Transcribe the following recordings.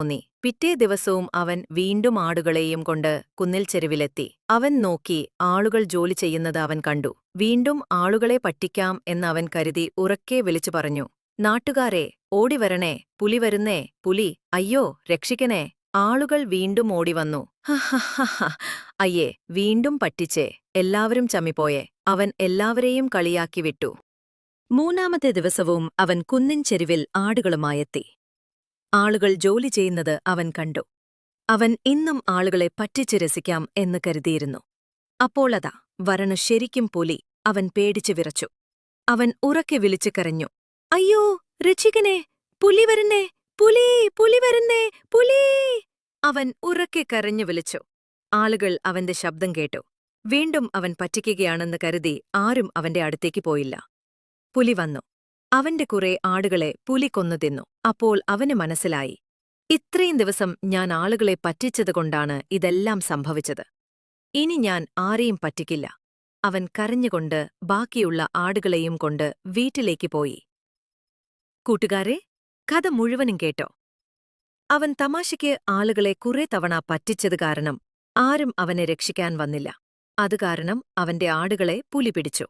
തോന്നി. പിറ്റേ ദിവസവും അവൻ വീണ്ടും ആടുകളെയും കൊണ്ട് കുന്നിൽ ചെരുവിലെത്തി അവൻ നോക്കി ആളുകൾ ജോലി ചെയ്യുന്നത് അവൻ കണ്ടു. വീണ്ടും ആളുകളെ പറ്റിക്കാം എന്ന് അവൻ കരുതി ഉറക്കെ വിളിച്ചു പറഞ്ഞു. നാട്ടുകാരെ ഓടിവരണേ പുലി വരുന്നേ പുലി അയ്യോ രക്ഷിക്കണേ ആളുകൾ വീണ്ടും ഓടിവന്നു അയ്യേ വീണ്ടും പറ്റിച്ചേ എല്ലാവരും ചമ്മിപ്പോയെ. അവൻ എല്ലാവരെയും കളിയാക്കി വിട്ടു. മൂന്നാമത്തെ ദിവസവും അവൻ കുന്നിൻ ചെരുവിൽ ആടുകളുമായെത്തി. ആളുകൾ ജോലി ചെയ്യുന്നത് അവൻ കണ്ടു. അവൻ ഇന്നും ആളുകളെ പറ്റിച്ചു രസിക്കാം എന്ന് കരുതിയിരുന്നു. അപ്പോളതാ വരണ ശരിക്കും പുലി അവൻ പേടിച്ചു വിറച്ചു. അവൻ ഉറക്കെ വിളിച്ചു കരഞ്ഞു. അയ്യോ രക്ഷിക്കനെ പുലി വരുന്നേ പുലി പുലി വരുന്നേ പുലി! അവൻ ഉറക്കെ കരഞ്ഞു വിളിച്ചു. ആളുകൾ അവന്റെ ശബ്ദം കേട്ടു. വീണ്ടും അവൻ പറ്റിക്കുകയാണെന്ന് കരുതി ആരും അവന്റെ അടുത്തേക്ക് പോയില്ല. പുലി വന്നു. അവന്റെ കുറെ ആടുകളെ പുലി കൊന്നു അപ്പോൾ അവന് മനസ്സിലായി ഇത്രയും ദിവസം ഞാൻ ആളുകളെ പറ്റിച്ചതുകൊണ്ടാണ് ഇതെല്ലാം സംഭവിച്ചത്. ഇനി ഞാൻ ആരെയും പറ്റിക്കില്ല. അവൻ കരഞ്ഞുകൊണ്ട് ബാക്കിയുള്ള ആടുകളെയും കൊണ്ട് വീട്ടിലേക്ക് പോയി. കൂട്ടുകാരെ കഥ മുഴുവനും കേട്ടോ. അവൻ തമാശയ്ക്ക് ആളുകളെ കുറെ തവണ പറ്റിച്ചത് കാരണം ആരും അവനെ രക്ഷിക്കാൻ വന്നില്ല. അതുകാരണം അവന്റെ ആടുകളെ പുലി പിടിച്ചു.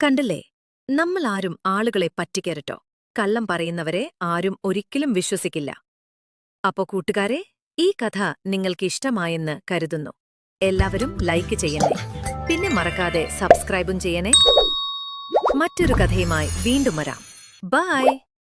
കണ്ടല്ലേ നമ്മളാരും ആളുകളെ പറ്റിക്കരട്ടോ കള്ളം പറയുന്നവരെ ആരും ഒരിക്കലും വിശ്വസിക്കില്ല. അപ്പോ കൂട്ടുകാരെ ഈ കഥ നിങ്ങൾക്ക് ഇഷ്ടമായെന്ന് കരുതുന്നു. എല്ലാവരും ലൈക്ക് ചെയ്യണേ. പിന്നെ മറക്കാതെ സബ്സ്ക്രൈബും ചെയ്യണേ. മറ്റൊരു കഥയുമായി വീണ്ടും വരാം. ബൈ!